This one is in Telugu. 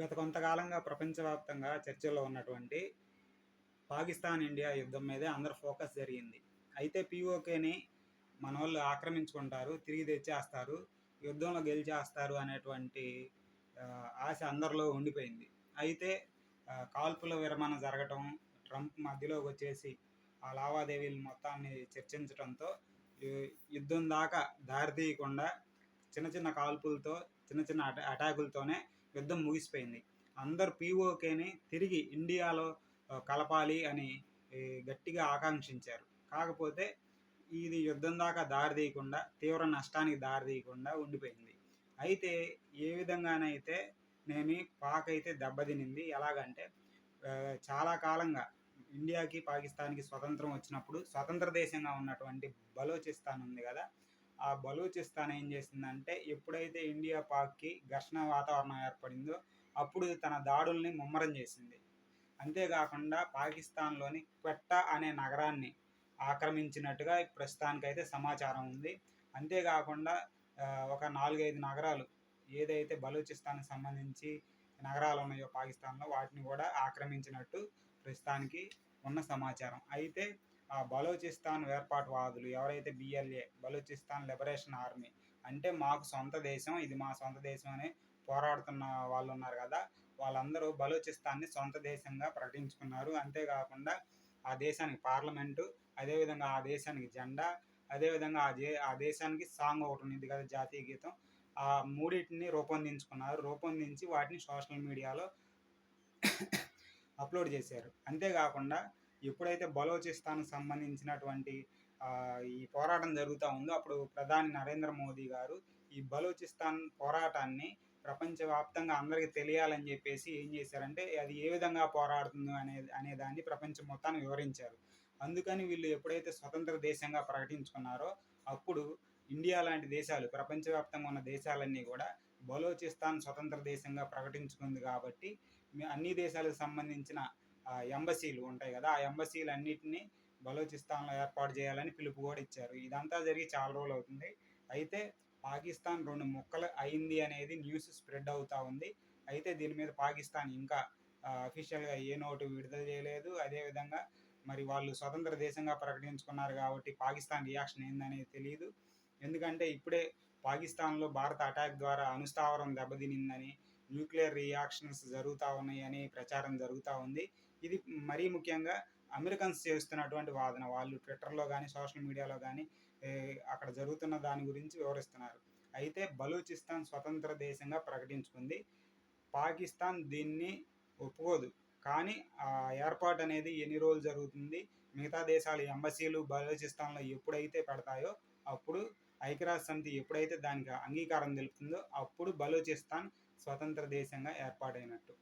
గత కొంతకాలంగా ప్రపంచవ్యాప్తంగా చర్చల్లో ఉన్నటువంటి పాకిస్తాన్ ఇండియా యుద్ధం మీదే అందరు ఫోకస్ జరిగింది. అయితే పీఓకేని మన వాళ్ళు ఆక్రమించుకుంటారు తిరిగి తెచ్చేస్తారు యుద్ధంలో గెలిచేస్తారు అనేటువంటి ఆశ అందరిలో ఉండిపోయింది. అయితే కాల్పుల విరమణ జరగటం ట్రంప్ మధ్యలోకి వచ్చేసి ఆ లావాదేవీలు మొత్తాన్ని చర్చించడంతో యుద్ధం దాకా దారితీయకుండా చిన్న చిన్న కాల్పులతో చిన్న చిన్న అటా అటాకులతోనే యుద్ధం ముగిసిపోయింది. అందరు పీఓకేని తిరిగి ఇండియాలో కలపాలి అని గట్టిగా ఆకాంక్షించారు. కాకపోతే ఇది యుద్ధం దాకా దారి తీయకుండా తీవ్ర నష్టానికి దారి తీయకుండా ఉండిపోయింది. అయితే ఏ విధంగానైతే నేమి పాక్ అయితే దెబ్బతినింది ఎలాగంటే చాలా కాలంగా ఇండియాకి పాకిస్తాన్కి స్వతంత్రం వచ్చినప్పుడు స్వతంత్ర దేశంగా ఉన్నటువంటి బలోచిస్తాన్ ఉంది కదా ఆ బలూచిస్తాన్ ఏం చేసిందంటే ఎప్పుడైతే ఇండియా పాక్కి ఘర్షణ వాతావరణం ఏర్పడిందో అప్పుడు తన దాడుల్ని ముమ్మరం చేసింది. అంతేకాకుండా పాకిస్తాన్లోని క్వెట్టా అనే నగరాన్ని ఆక్రమించినట్టుగా ప్రస్తుతానికైతే సమాచారం ఉంది. అంతేకాకుండా ఒక నాలుగైదు నగరాలు ఏదైతే బలూచిస్తాన్కి సంబంధించి నగరాలు ఉన్నాయో పాకిస్తాన్లో వాటిని కూడా ఆక్రమించినట్టు ప్రస్తుతానికి ఉన్న సమాచారం. అయితే బలూచిస్తాన్ వేర్పాటువాదులు ఎవరైతే బిఎల్ఏ బలూచిస్తాన్ లిబరేషన్ ఆర్మీ అంటే మాకు సొంత దేశం ఇది మా సొంత దేశం అని పోరాడుతున్న వాళ్ళు ఉన్నారు కదా వాళ్ళందరూ బలూచిస్తాన్ని సొంత దేశంగా ప్రకటించుకున్నారు. అంతేకాకుండా ఆ దేశానికి పార్లమెంటు అదేవిధంగా ఆ దేశానికి జెండా అదేవిధంగా ఆ దే ఆ దేశానికి సాంగ్ ఒకటి ఉంది కదా జాతీయ గీతం. ఆ మూడింటిని రూపొందించుకున్నారు. రూపొందించి వాటిని సోషల్ మీడియాలో అప్లోడ్ చేశారు. అంతేకాకుండా ఎప్పుడైతే బలోచిస్తాన్కి సంబంధించినటువంటి ఈ పోరాటం జరుగుతూ ఉందో అప్పుడు ప్రధాని నరేంద్ర మోదీ గారు ఈ బలోచిస్తాన్ పోరాటాన్ని ప్రపంచవ్యాప్తంగా అందరికీ తెలియాలని చెప్పేసి ఏం చేశారంటే అది ఏ విధంగా పోరాడుతుందో అనే అనే దాన్ని ప్రపంచం మొత్తాన్ని వివరించారు. అందుకని వీళ్ళు ఎప్పుడైతే స్వతంత్ర దేశంగా ప్రకటించుకున్నారో అప్పుడు ఇండియా లాంటి దేశాలు ప్రపంచవ్యాప్తంగా ఉన్న దేశాలన్నీ కూడా బలోచిస్తాన్ స్వతంత్ర దేశంగా ప్రకటించుకుంది కాబట్టి అన్ని దేశాలకు సంబంధించిన ఎంబసీలు ఉంటాయి కదా ఆ ఎంబసీలు అన్నిటినీ బలోచిస్తాన్లో ఏర్పాటు చేయాలని పిలుపు కూడా ఇచ్చారు. ఇదంతా జరిగి చాలా రోజులు అవుతుంది. అయితే పాకిస్తాన్ రెండు ముక్కలు అయింది అనేది న్యూస్ స్ప్రెడ్ అవుతూ ఉంది. అయితే దీని మీద పాకిస్తాన్ ఇంకా అఫీషియల్గా ఏ నోటు విడుదల చేయలేదు. అదేవిధంగా మరి వాళ్ళు స్వతంత్ర దేశంగా ప్రకటించుకున్నారు కాబట్టి పాకిస్తాన్ రియాక్షన్ ఏందనేది తెలియదు ఎందుకంటే ఇప్పుడే పాకిస్తాన్లో భారత అటాక్ ద్వారా అణుస్థావరం దెబ్బతినిందని న్యూక్లియర్ రియాక్షన్స్ జరుగుతూ ఉన్నాయని ప్రచారం జరుగుతూ ఉంది. ఇది మరీ ముఖ్యంగా అమెరికన్స్ చేస్తున్నటువంటి వాదన. వాళ్ళు ట్విట్టర్లో కానీ సోషల్ మీడియాలో కానీ అక్కడ జరుగుతున్న దాని గురించి వివరిస్తున్నారు. అయితే బలూచిస్తాన్ స్వతంత్ర దేశంగా ప్రకటించుకుంది. పాకిస్తాన్ దీన్ని ఒప్పుకోదు. కానీ ఆ ఏర్పాటు అనేది ఎన్ని రోజులు జరుగుతుంది? మిగతా దేశాలు ఎంబసీలు బలూచిస్తాన్లో ఎప్పుడైతే పెడతాయో అప్పుడు ఐక్యరాజ్య సమితి ఎప్పుడైతే దానికి అంగీకారం తెలుపుతుందో అప్పుడు బలూచిస్తాన్ స్వతంత్ర దేశంగా ఏర్పాటైనట్టు.